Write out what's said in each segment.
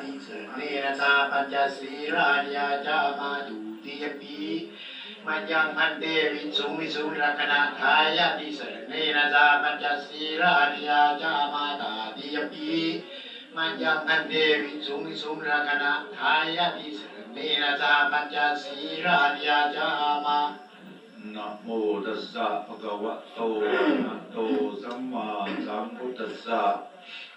ติเสเนนะสาปัญจศีราญาจามาดุติยปีมันยังพันเตวิสุงวิสุงรักนาทายาติเสเนนะสาปัญจศีราญาจามาตาติยปีมันยังพันเตวิสุงวิสุงรักนาทายาติเสเนนะสาปัญจศีราญาจามานะโมตัสสะภะคะวะโตอะระหะโตสัมมาสัมพุทธัสสะ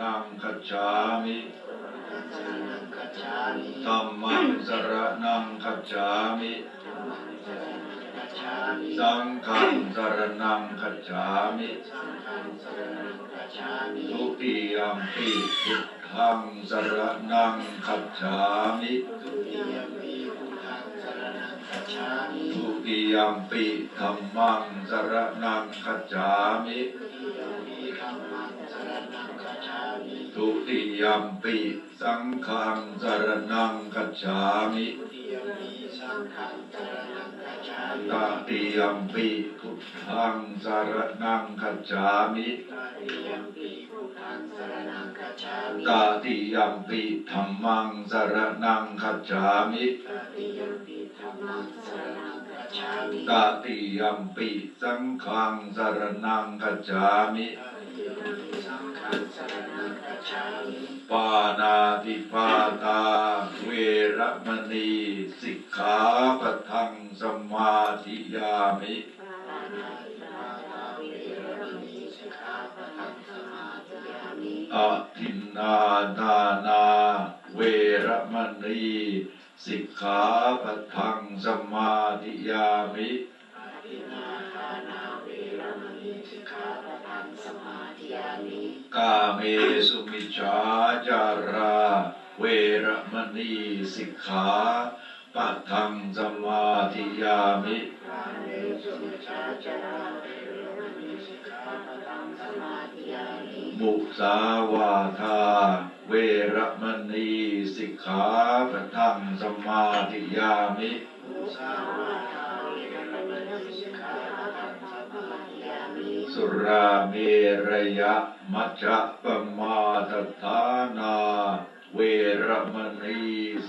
นังกัจฉามิธัมมังสรณังคัจฉามิธัมมังสรณังกัจฉามิสังฆังสรณังคัจฉามิสังฆังสรณังกัจฉามิทุติยมปิพุทธังสรณังคัจฉามิทุติยมปีพุทธังสรณังกัจฉามิ ทุติยมปิธัมมังสรณังคัจฉามิทุติยมปีธัมมังสรณังกัจฉามิทุติยมปิสังฆังสรณังคัจฉามิทุติยมปีสังฆังสรณังกจามิตติยมปิพุทธังสรณังคัจฉามิ ตติยมปีพุทธังสรณังกัจฉามิตติยมปิธัมมังสรณังคัจฉามิตติยมปีธัมมังสรณังกัจฉามิตติยมปิสังฆังสรณังคัจฉามิตติยมปีสังฆังสรณังกัจฉามิปานาติปาตาเวระมณีสิกขาปะทังสมาธิยามิามิอะทินนาทานาเวระมณีสิกขาปะทังสมาธิยามิปาตินาทานา เวรมณีสิกขาปะทังสมาธิยามิกาเมสุมิจฉาจารา เวระมณีสิกขาปะทังสมาธิยามิกาเมสุมิชาจารา มุสาวาทาเวรมณีสิกขาปะทังสมาธิยามิมุสาวาทา เวรมณีสิกขาปะทังสมาธิยามิสุราเมรยะมัจจปมาทฐานา เวรมณี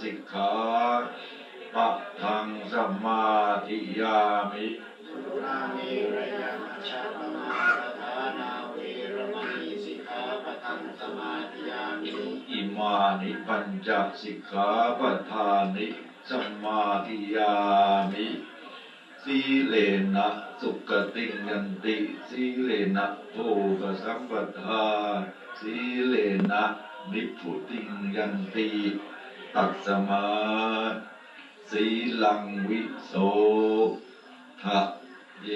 สิกขาปะทังสมาธิยามิสุราเมรยะมัชฌะปมาส สมาธิยามิอิมานิปัญจสิกขาปทานิสมาธิยามิสีเลนะสุขติงยันติสีเลนะโภกสัมปทาสีเลนะนิพพุติงยันติตัสมาสีลังวิโสทะเย